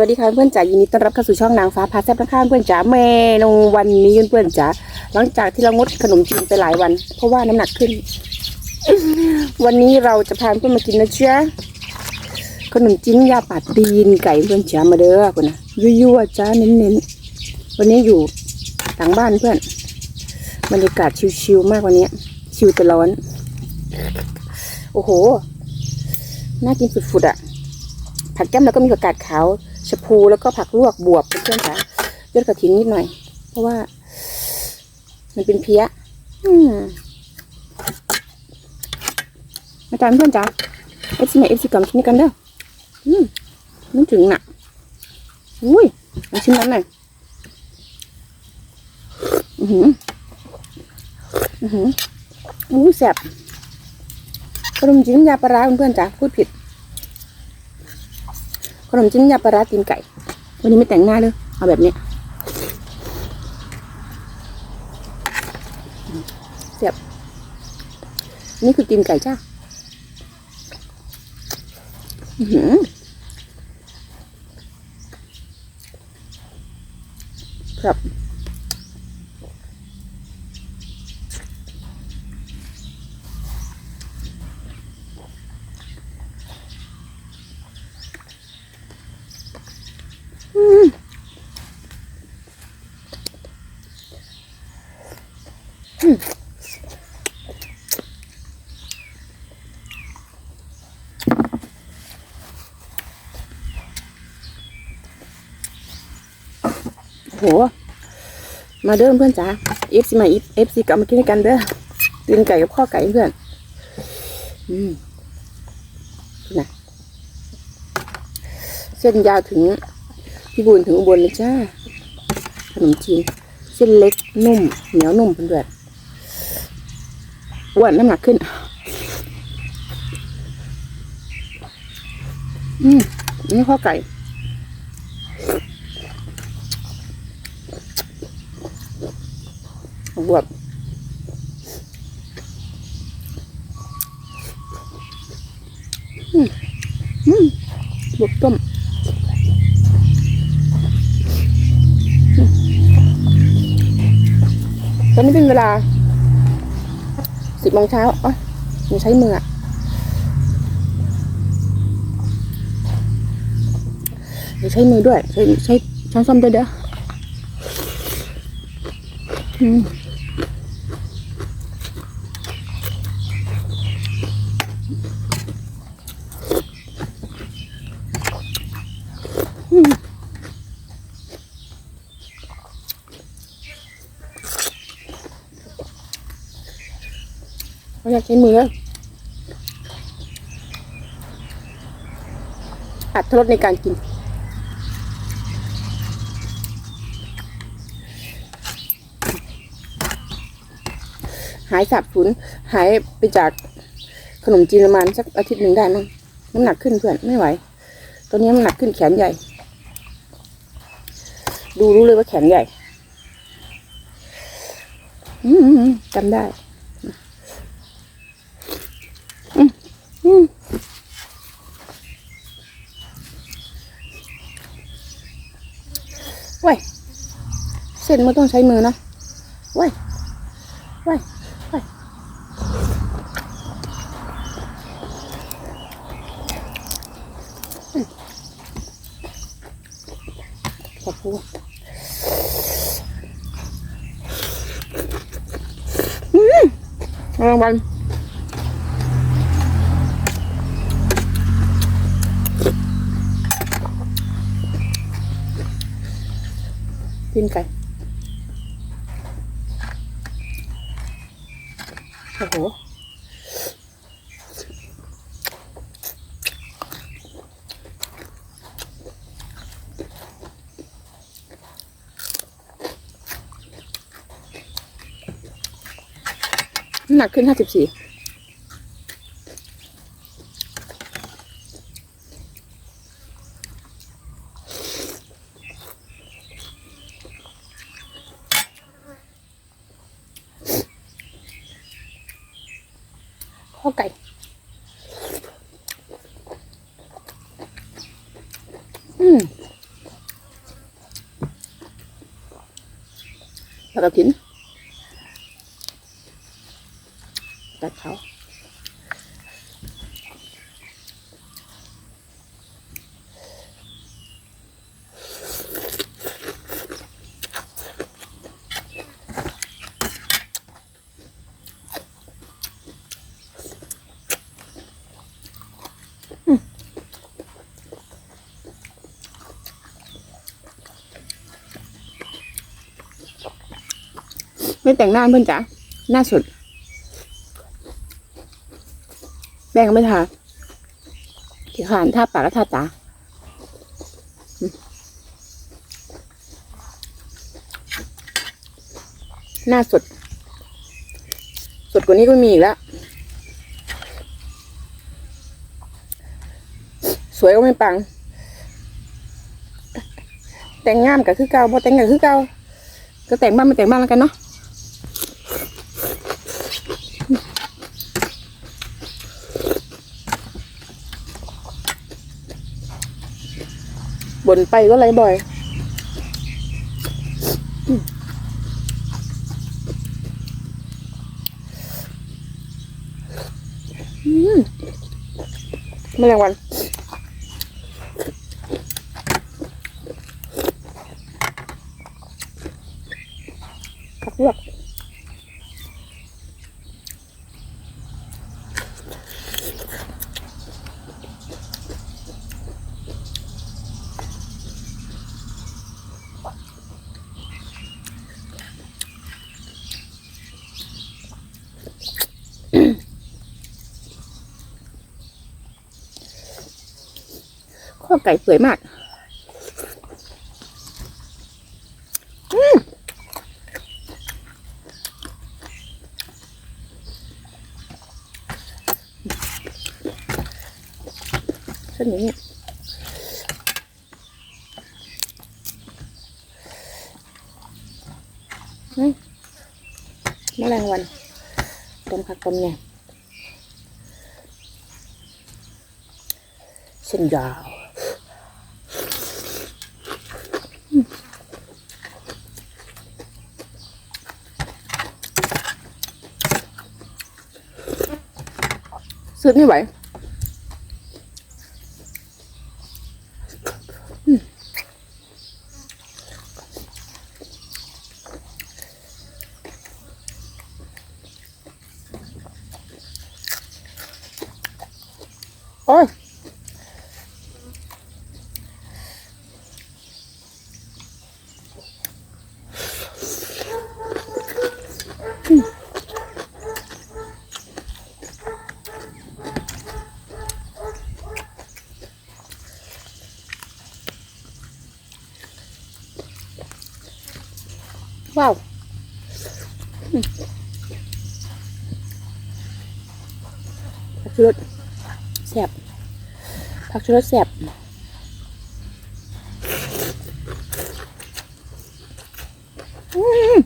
วัสดีค่ะเพื่อนจ๋ายินดีต้อนรับเข้าสู่ช่องนางฟ้าพาแซ่บนะคะเพื่อนจ๋าเมนูวันนี้เพื่อนจ๋าหลังจากที่เรางดขนมจีนไปหลายวัน เพราะว่าน้ำหนักขึ้น วันนี้เราจะพาเพื่อนมากินนะเชียขนมจีนยาป่าตีนไก่เพื่อนจ๋ามาเด้อคนนะยั่วๆจ้าเน้นๆวันนี้อยู่หลังบ้านเพื่อนบรรยากาศชิวๆมากวันนี้ชิวแต่ร้อน โอ้โหน่ากินฝุดๆอะผักแก้มแล้วก็มีผักกาดขาว ชะพูแล้วก็ผักลวกบวบเพื่อนๆค่ะยอดกระถินนิดหน่อย เพราะว่า มันเป็นเพี้ยอืมาจารย์เพื่อนจ๋าเอฟซีไหนเอฟซีกล่อมชิ้นนี้กันเด้ออืมนึกถึงน่ะอุ้ยมาชิ้นนั้นหน่อยอือหืออือหืออู้แซ่บขนมจีนน้ำยาปลาร้าเพื่อนๆจ๋าพูดผิด ขนมจีนยาปลาร้าตีนไก่ วันนี้ไม่แต่งหน้าเลยเอาแบบนี้เสียบนี่คือตีนไก่จ้าหืมครับ โห มาเด้อเพื่อนจ๋าเอฟซีมาเอฟซีกลับมากินกันเด้อตีนไก่กับข้อไก่เพื่อน อืมนะเส้นยาวถึงพี่บุญถึงอุบลเลยจ้า ขนมจีน เส้นเล็กนุ่ม เหนียวนุ่มเพื่อน อ้วนน้ำหนักขึ้น อืมนี่ข้อไก่บวบอืมอืมบวบต้มตอนนี้เป็นเวลา สิบโมงเช้าอ๋อหนูใช้มืออะหนูใช้มือด้วย ใช้ใช้ช้อนส้อมด้วยเด้อ อืม เราอยาก ใช้มือเลยอัดทรสในการกิน หายสับสนหายไปจากขนมจีนประมาณสักอาทิตย์หนึ่งได้มั้งน้ำหนักขึ้นเพื่อนไม่ไหว ตอนนี้น้ำหนักขึ้นแขนใหญ่ ดูรู้เลยว่าแขนใหญ่จำได้ อืมอืมเว้ยเส้นมันต้องใช้มือนะว้ยว้ยว้ยขอบคุณอืมรางวัล ตีนไก่โอ้โหหนักขึ้นห้าสิบสี่ ok, hmm, uhm. và cả ไม่แต่งหน้าเพื่อนจ๋าหน้าสดแป้งไม่ทาขี้ขานทาปากและทาตาหน้าสด สดกว่านี้ก็มีอีกแล้ว สวยก็ไม่ปัง แต่งงามกับคือเก่าพอแต่งกับคือเก่าก็แต่งบ้างไม่แต่งบ้างแล้วกันเนาะ บนไปก็ไรบ่อยอืมแมลงวันผักลวก ข้อไก่เปื่อยมากเส้นนี้อืมแมลงวันต้มผักต้มเนี่ยเส้นยาว ซื้อไม่ไหวอืมโอ้ยอืม ว้าวผักชูรสแสบผักชูรสแสบอืม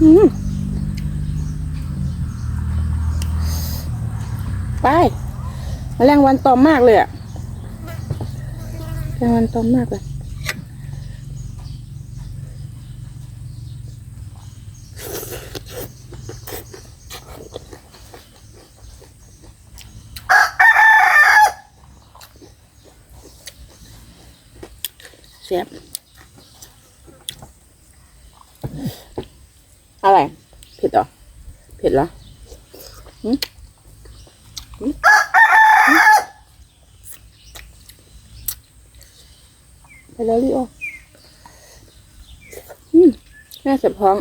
อืม ไปแมลงวันตอมมากเลยอะแมลงวันตอมมากเลยเสียบอะไรเผ็ดเหรอเผ็ดเหรอหืมหืมหืมไป แล้วลิโออืมแม่เสียบท้อง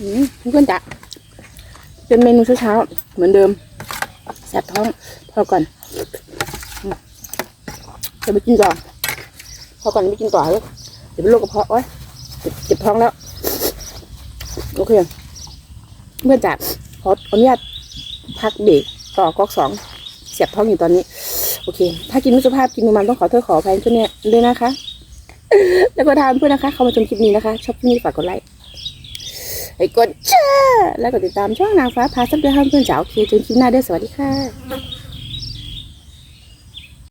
อืมเพื่อนจ๋าเป็นเมนูเช้าๆเหมือนเดิมแสบท้องพอก่อน จะไปกินต่อพอก่อนไปกินต่อเลยดี๋ยวเป็นโรคกระเพาะโอ๊ยเจ็บท้องแล้ว โอเค เพื่อนจ๋าขออนุญาตพักเบรกต่อก๊อกสองเสียบท้องอยู่ตอนนี้ โอเค ถ้ากินไม่สุภาพกินมันต้องขอโทษขออภัยเพื่อนเนี่ยด้วยนะคะ แล้วก็ทานเพื่อนนะคะ เข้ามาชมคลิปนี้นะคะ ชอบคลิปนี้ฝากกดไลค์ให้กดแชร์แล้วก็ติดตามช่องนางฟ้าพาซับเดือดเพื่อนจ๋าโอเคจนคลิปหน้าด้วยสวัสดีค่ะ